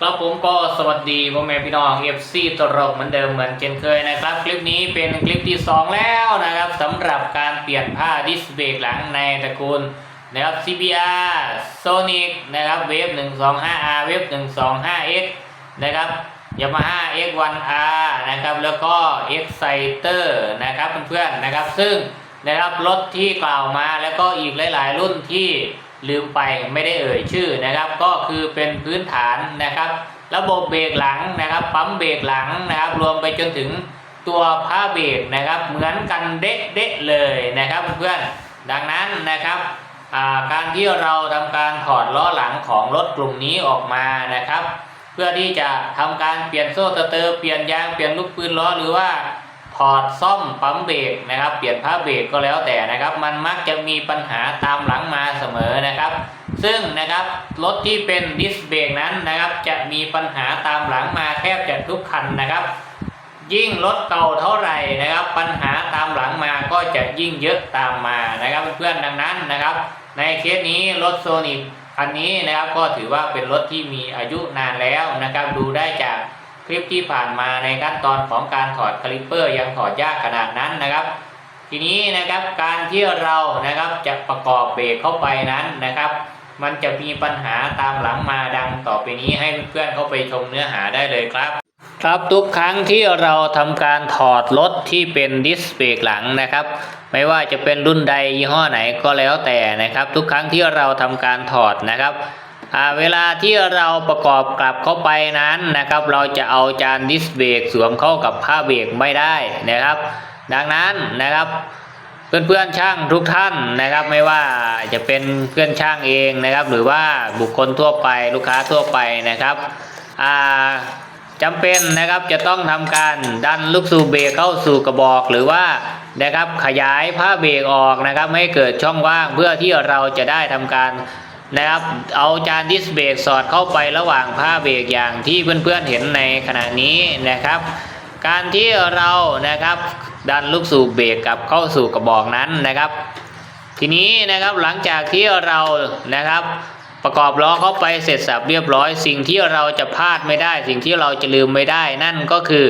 ครับผมก็สวัสดีพ่อแม่พี่น้อง FC ตลกเหมือนเดิมเหมือนเช่นเคยนะครับ คลิปนี้เป็นคลิปที่ 2 แล้วนะครับสำหรับการเปลี่ยนผ้าดิสเบรกหลังในตระกูลนะครับ CBR Sonic นะครับเวฟ 125R เวฟ 125X นะครับ Yamaha X1R นะครับแล้วก็ Exciter นะครับเพื่อนๆนะครับ ซึ่งนะครับรถที่กล่าวมาแล้วก็อีกหลาย ๆ รุ่นที่ ลืมไปไม่ได้เอ่ยชื่อนะครับ ก็คือเป็นพื้นฐานนะครับ ระบบเบรกหลังนะครับ ปั๊มเบรกหลังนะครับ รวมไปจนถึงตัวผ้าเบรกนะครับ เหมือนกันเด๊ะเดเลยนะครับเพื่อนดังนั้นนะครับการที่เราทำการถอดล้อหลังของรถกลุ่มนี้ออกมานะครับ เพื่อที่จะทำการเปลี่ยนโซ่สเตอร์เปลี่ยนยางเปลี่ยนลูกปืนล้อหรือว่า ถอดซ่อมปั๊มเบรกนะครับ เปลี่ยนผ้าเบรกก็แล้วแต่นะครับ มันมักจะมีปัญหาตามหลังมาเสมอนะครับ ซึ่งนะครับรถที่เป็นดิสเบรกนั้นนะครับ จะมีปัญหาตามหลังมาแทบจะทุกคันนะครับ ยิ่งรถเก่าเท่าไหร่นะครับ ปัญหาตามหลังมาก็จะยิ่งเยอะตามมานะครับ เพื่อนๆดังนั้นนะครับ ในเคสนี้รถโซนิกคันนี้นะครับก็ถือว่าเป็นรถที่มีอายุนานแล้วนะครับ ดูได้จาก คลิปที่ผ่านมาในขั้นตอนของการถอดคลิปเปอร์ยังถอดยากขนาดนั้นนะครับ ทีนี้นะครับการที่เรานะครับจะประกอบเบรกเข้าไปนั้นนะครับ มันจะมีปัญหาตามหลังมาดังต่อไปนี้ให้เพื่อนๆเข้าไปชมเนื้อหาได้เลยครับ ครับทุกครั้งที่เราทำการถอดรถที่เป็นดิสเบรกหลังนะครับ ไม่ว่าจะเป็นรุ่นใดยี่ห้อไหนก็แล้วแต่นะครับ ทุกครั้งที่เราทำการถอดนะครับ เวลาที่เราประกอบกลับเข้าไปนั้นนะครับ เราจะเอาจานดิสเบรกสวมเข้ากับผ้าเบรกไม่ได้นะครับ ดังนั้นนะครับเพื่อนๆช่างทุกท่านนะครับไม่ว่าจะเป็นเพื่อนช่างเองนะครับ หรือว่าบุคคลทั่วไปลูกค้าทั่วไปนะครับอ่าจำเป็นนะครับจะต้องทำการดันลูกสูบเบรกเข้าสู่กระบอกหรือว่านะครับขยายผ้าเบรกออกนะครับ ไม่เกิดช่องว่างเพื่อที่เราจะได้ทำการ นะครับ เอาจานดิสเบรกสอดเข้าไประหว่างผ้าเบรกอย่างที่เพื่อนๆเห็นในขณะนี้นะครับ การที่เรานะครับดันลูกสูบเบรกกลับเข้าสู่กระบอกนั้นนะครับ ทีนี้นะครับหลังจากที่เรานะครับประกอบล้อเข้าไปเสร็จสับเรียบร้อย สิ่งที่เราจะพลาดไม่ได้ สิ่งที่เราจะลืมไม่ได้ นั่นก็คือ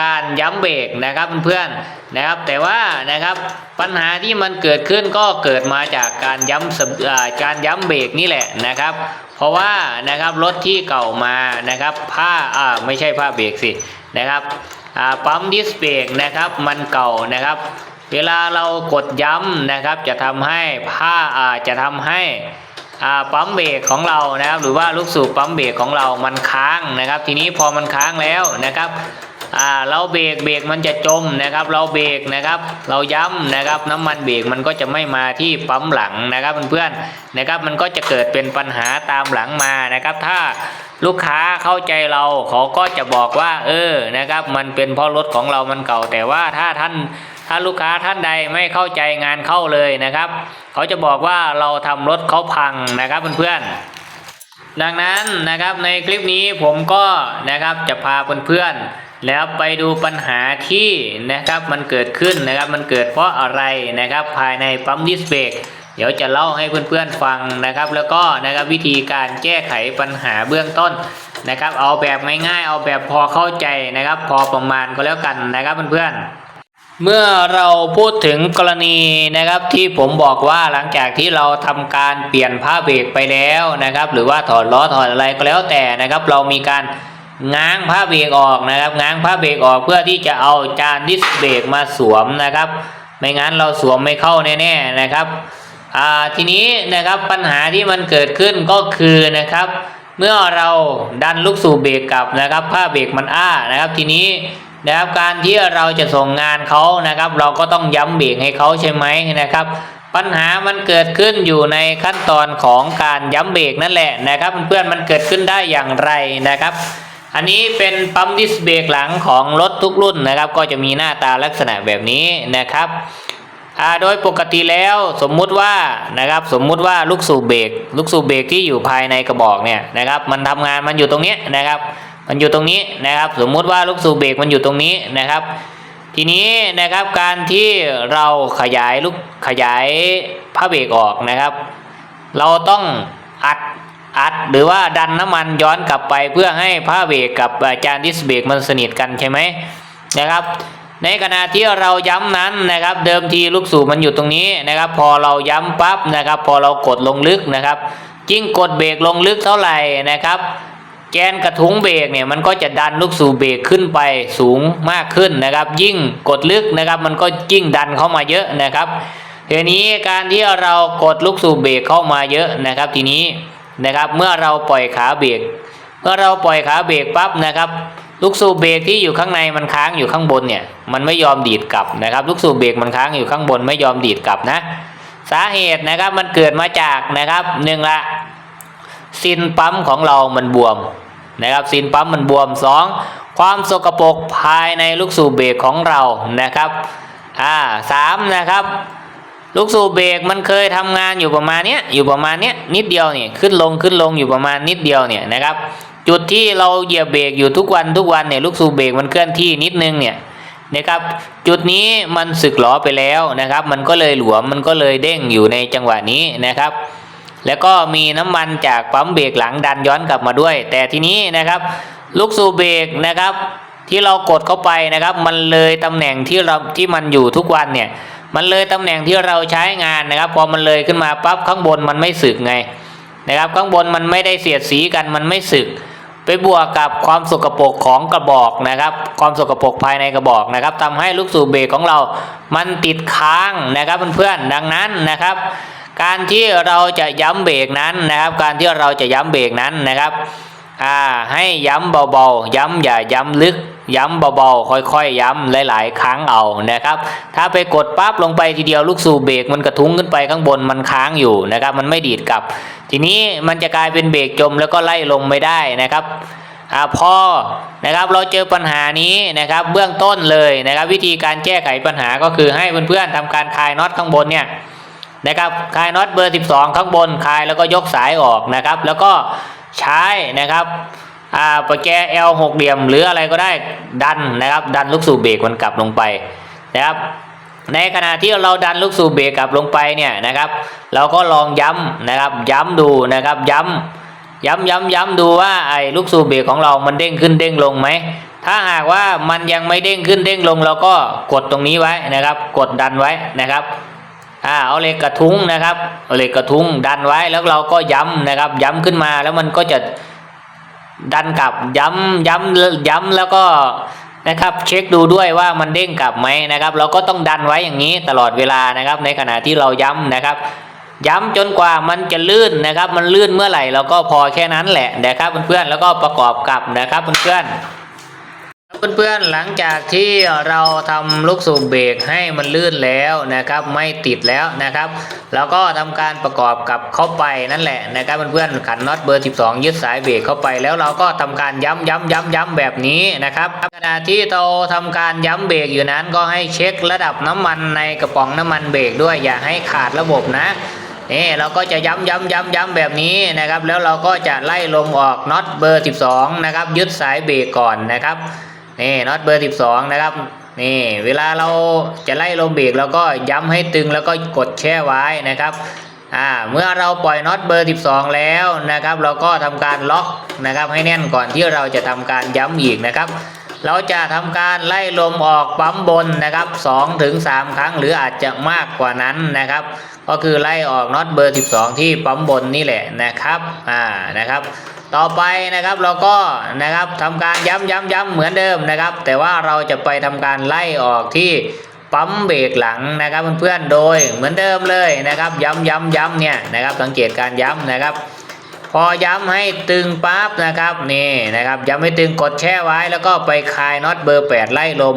การย้ำเบรกนะครับเพื่อนๆนะครับ แต่ว่านะครับปัญหาที่มันเกิดขึ้นก็เกิดมาจากการย้ำสบอ่าการย้ำเบรกนี่แหละนะครับ เพราะว่านะครับรถที่เก่ามานะครับผ้าอ่าไม่ใช่ผ้าเบรกสินะครับอ่าปั๊มดิสเบรกนะครับมันเก่านะครับเวลาเรากดย้ำนะครับจะทำให้ผ้าอ่าจะทำให้อ่าปั๊มเบรกของเรานะครับ หรือว่าลูกสูบปั๊มเบรกของเรามันค้างนะครับ ทีนี้พอมันค้างแล้วนะครับ อ่าเราเบรกเบรกมันจะจมนะครับ เราเบรกนะครับ เราย้ำนะครับ น้ำมันเบรกมันก็จะไม่มาที่ปั๊มหลังนะครับเพื่อนๆนะครับ มันก็จะเกิดเป็นปัญหาตามหลังมานะครับ ถ้าลูกค้าเข้าใจเราเขาก็จะบอกว่า เออนะครับ มันเป็นเพราะรถของเรามันเก่า แต่ว่าถ้าท่านถ้าลูกค้าท่านใดไม่เข้าใจงานเข้าเลยนะครับ เขาจะบอกว่าเราทำรถเขาพังนะครับเพื่อนๆดังนั้นนะครับในคลิปนี้ผมก็นะครับจะพาเพื่อนๆ แล้วไปดูปัญหาที่นะครับมันเกิดขึ้นนะครับมันเกิดเพราะอะไรนะครับภายในปั๊มดิสเบรกเดี๋ยวจะเล่าให้เพื่อนๆฟังนะครับ แล้วก็นะครับวิธีการแก้ไขปัญหาเบื้องต้นนะครับ เอาแบบง่ายๆ เอาแบบพอเข้าใจนะครับ พอประมาณก็แล้วกันนะครับเพื่อนๆ เมื่อเราพูดถึงกรณีนะครับที่ผมบอกว่าหลังจากที่เราทำการเปลี่ยนผ้าเบรกไปแล้วนะครับ หรือว่าถอดล้อถอดอะไรก็แล้วแต่นะครับ เรามีการ ง้างผ้าเบรกออกนะครับ ง้างผ้าเบรกออกเพื่อที่จะเอาจานดิสเบรกมาสวมนะครับ ไม่งั้นเราสวมไม่เข้าแน่ๆนะครับทีนี้นะครับปัญหาที่มันเกิดขึ้นก็คือนะครับ เมื่อเราดันลูกสูบเบรกกลับนะครับ ผ้าเบรกมันอ้านะครับ ทีนี้นะครับการที่เราจะส่งงานเขานะครับ เราก็ต้องย้ำเบรกให้เขาใช่ไหมนะครับ ปัญหามันเกิดขึ้นอยู่ในขั้นตอนของการย้ำเบรกนั่นแหละนะครับ เพื่อนมันเกิดขึ้นได้อย่างไรนะครับ อันนี้เป็นปั๊มดิสเบรกหลังของรถทุกรุ่นนะครับ ก็จะมีหน้าตาลักษณะแบบนี้นะครับโดยปกติแล้วสมมุติว่านะครับสมมุติว่าลูกสูบเบรกลูกสูบเบรกที่อยู่ภายในกระบอกเนี่ยนะครับ มันทำงานมันอยู่ตรงนี้นะครับ มันอยู่ตรงนี้นะครับ สมมุติว่าลูกสูบเบรกมันอยู่ตรงนี้นะครับ ทีนี้นะครับการที่เราขยายลูกขยายผ้าเบรกออกนะครับ เราต้องอัด อัดหรือว่าดันน้ำมันย้อนกลับไปเพื่อให้ผ้าเบรกกับจานดิสเบรกมันสนิทกันใช่ไหมนะครับ ในขณะที่เราย้ำนั้นนะครับ เดิมทีลูกสูบมันอยู่ตรงนี้นะครับ พอเราย้ำปั๊บนะครับ พอเรากดลงลึกนะครับยิ่งกดเบรกลงลึกเท่าไหร่นะครับแกนกระทุ้งเบรกเนี่ยมันก็จะดันลูกสูบเบรกขึ้นไปสูงมากขึ้นนะครับ ยิ่งกดลึกนะครับ มันก็ยิ่งดันเข้ามาเยอะนะครับทีนี้การที่เรากดลูกสูบเบรกเข้ามาเยอะนะครับ ทีนี้ นะครับ เมื่อเราปล่อยขาเบรกเมื่อเราปล่อยขาเบรกปั๊บนะครับ ลูกสูบเบรกที่อยู่ข้างในมันค้างอยู่ข้างบนเนี่ย มันไม่ยอมดีดกลับนะครับ ลูกสูบเบรกมันค้างอยู่ข้างบนไม่ยอมดีดกลับนะ สาเหตุนะครับมันเกิดมาจากนะครับหนึ่งละซินปั๊มของเรามันบวมนะครับซินปั๊มมันบวมสองความสกปรกภายในลูกสูบเบรกของเรานะครับอ่าสามนะครับ ลูกสูบเบรกมันเคยทำงานอยู่ประมาณเนี้ยอยู่ประมาณเนี้ยนิดเดียวเนี่ยขึ้นลงขึ้นลงอยู่ประมาณนิดเดียวเนี่ยนะครับ จุดที่เราเหยียบเบรกอยู่ทุกวันทุกวันเนี่ยลูกสูบเบรกมันเคลื่อนที่นิดนึงเนี่ยนะครับ จุดนี้มันสึกหลอไปแล้วนะครับ มันก็เลยหลวมมันก็เลยเด้งอยู่ในจังหวะนี้นะครับ แล้วก็มีน้ำมันจากปั๊มเบรกหลังดันย้อนกลับมาด้วย แต่ทีนี้นะครับ ลูกสูบเบรกนะครับ ที่เรากดเข้าไปนะครับ มันเลยตำแหน่งที่เราที่มันอยู่ทุกวันเนี่ย มันเลยตำแหน่งที่เราใช้งานนะครับ พอมันเลยขึ้นมาปั๊บข้างบนมันไม่สึกไงนะครับ ข้างบนมันไม่ได้เสียดสีกันมันไม่สึก ไปบวกกับความสกปรกของกระบอกนะครับ ความสกปรกภายในกระบอกนะครับทำให้ลูกสูบเบรกของเรา มันติดค้างนะครับเพื่อนๆดังนั้นนะครับ การที่เราจะย้ำเบรกนั้นนะครับ การที่เราจะย้ำเบรกนั้นนะครับ อ่าให้ย้ำเบาๆ ย้ำอย่าย้ำลึก ย้ำเบาๆ ค่อยๆ ย้ำหลายๆ ครั้งเอานะครับ ถ้าไปกดปั๊บลงไปทีเดียวลูกสูบเบรกมันกระทุ้งขึ้นไปข้างบนมันค้างอยู่นะครับ มันไม่ดีดกลับ ทีนี้มันจะกลายเป็นเบรกจมแล้วก็ไล่ลงไม่ได้นะครับอ่าพอนะครับเราเจอปัญหานี้นะครับ เบื้องต้นเลยนะครับ วิธีการแก้ไขปัญหาก็คือให้เพื่อนๆทำการคลายน็อตข้างบนเนี่ยนะครับคลายน็อตเบอร์ 12 ข้างบนคลายแล้วก็ยกสายออกนะครับ แล้วก็ ใช้นะครับอ่าประแก L หกเหลี่ยมหรืออะไรก็ได้ดันนะครับ ดันลูกสูบเบรกมันกลับลงไปนะครับในขณะที่เราดันลูกสูบเบรกกลับลงไปเนี่ยนะครับ เราก็ลองย้ำนะครับ ย้ำดูนะครับย้ำย้ำย้ำย้ำดูว่าไอ้ลูกสูบเบรกของเรามันเด้งขึ้นเด้งลงไหมถ้าหากว่ามันยังไม่เด้งขึ้นเด้งลงเราก็กดตรงนี้ไว้นะครับ กดดันไว้นะครับ อ่าเอาเหล็กกระทุ้งนะครับเอาเหล็กกระทุ้งดันไว้แล้วเราก็ย้ำนะครับ ย้ำขึ้นมาแล้วมันก็จะดันกลับย้ำย้ำย้ำแล้วก็นะครับ เช็คดูด้วยว่ามันเด้งกลับไหมนะครับ เราก็ต้องดันไว้อย่างนี้ตลอดเวลานะครับ ในขณะที่เราย้ำนะครับ ย้ำจนกว่ามันจะลื่นนะครับ มันลื่นเมื่อไหร่เราก็พอแค่นั้นแหละนะครับเพื่อนๆแล้วก็ประกอบกับนะครับเพื่อนๆ เพื่อนๆหลังจากที่เราทำลูกสูบเบรกให้มันลื่นแล้วนะครับ ไม่ติดแล้วนะครับแล้วก็ทำการประกอบกับเข้าไปนั่นแหละนะครับเพื่อนๆขันน็อตเบอร์ 12 ยึดสายเบรกเข้าไปแล้วเราก็ทำการย้ำย้ำย้ำย้ำแบบนี้นะครับขณะที่เราทำการย้ำเบรกอยู่นั้นก็ให้เช็คระดับน้ำมันในกระป๋องน้ำมันเบรกด้วยอย่าให้ขาดระบบนะนี่เราก็จะย้ำย้ำย้ำย้ำแบบนี้นะครับ แล้วเราก็จะไล่ลมออกน็อตเบอร์ 12 นะครับ ยึดสายเบรกก่อนนะครับ นี่น็อตเบอร์ 12 นะครับ นี่เวลาเราจะไล่ลมเบรกเราก็ย้ำให้ตึงแล้วก็กดแช่ไว้นะครับอ่าเมื่อเราปล่อยน็อตเบอร์ 12 แล้วนะครับ เราก็ทำการล็อกนะครับให้แน่นก่อนที่เราจะทำการย้ำอีกนะครับ เราจะทำการไล่ลมออกปั๊มบนนะครับ2ถึง3ครั้งหรืออาจจะมากกว่านั้นนะครับ ก็คือไล่ออกน็อตเบอร์ 12 ที่ปั๊มบนนี่แหละนะครับอ่านะครับ ต่อไปนะครับเราก็นะครับทำการย้ำย้ำย้ำเหมือนเดิมนะครับ แต่ว่าเราจะไปทำการไล่ออกที่ปั๊มเบรกหลังนะครับเพื่อนๆโดยเหมือนเดิมเลยนะครับ ย้ำย้ำย้ำเนี่ยนะครับสังเกตการย้ำนะครับ พอย้ำให้ตึงปั๊บนะครับนี่นะครับย้ำให้ตึงกดแช่ไว้แล้วก็ไปคลายน็อตเบอร์ 8 ไล่ลม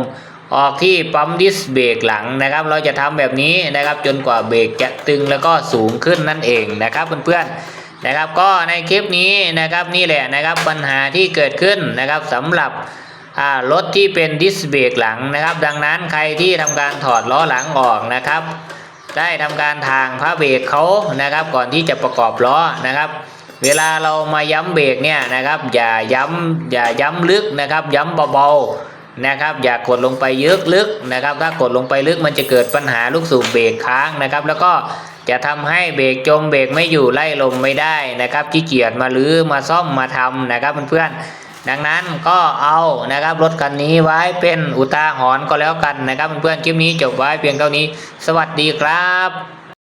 ออกที่ปั๊มดิสเบรกหลังนะครับ เราจะทำแบบนี้นะครับจนกว่าเบรกจะตึงแล้วก็สูงขึ้นนั่นเองนะครับเพื่อนๆนะครับก็ในคลิปนี้นะครับนี่แหละนะครับปัญหาที่เกิดขึ้นนะครับสำหรับรถที่เป็นดิสเบรกหลังนะครับ ดังนั้นใครที่ทำการถอดล้อหลังออกนะครับ ได้ทำการทางพระเบรกเขานะครับ ก่อนที่จะประกอบล้อนะครับ เวลาเรามาย้ำเบรกเนี่ยนะครับอย่าย้ำอย่าย้ำลึกนะครับ ย้ำเบาๆนะครับ อย่ากดลงไปเยอะลึกนะครับ ถ้ากดลงไปลึกมันจะเกิดปัญหาลูกสูบเบรกค้างนะครับ แล้วก็จะทำให้เบรกจมเบรกไม่อยู่ไล่ลมไม่ได้นะครับขี้เกียจมาลื้อมาซ่อมมาทำนะครับเพื่อนๆดังนั้นก็เอานะครับรถคันนี้ไว้เป็นอุทาหรณ์ก็แล้วกันนะครับเพื่อนๆคลิปนี้จบไว้เพียงเท่านี้ สวัสดีครับ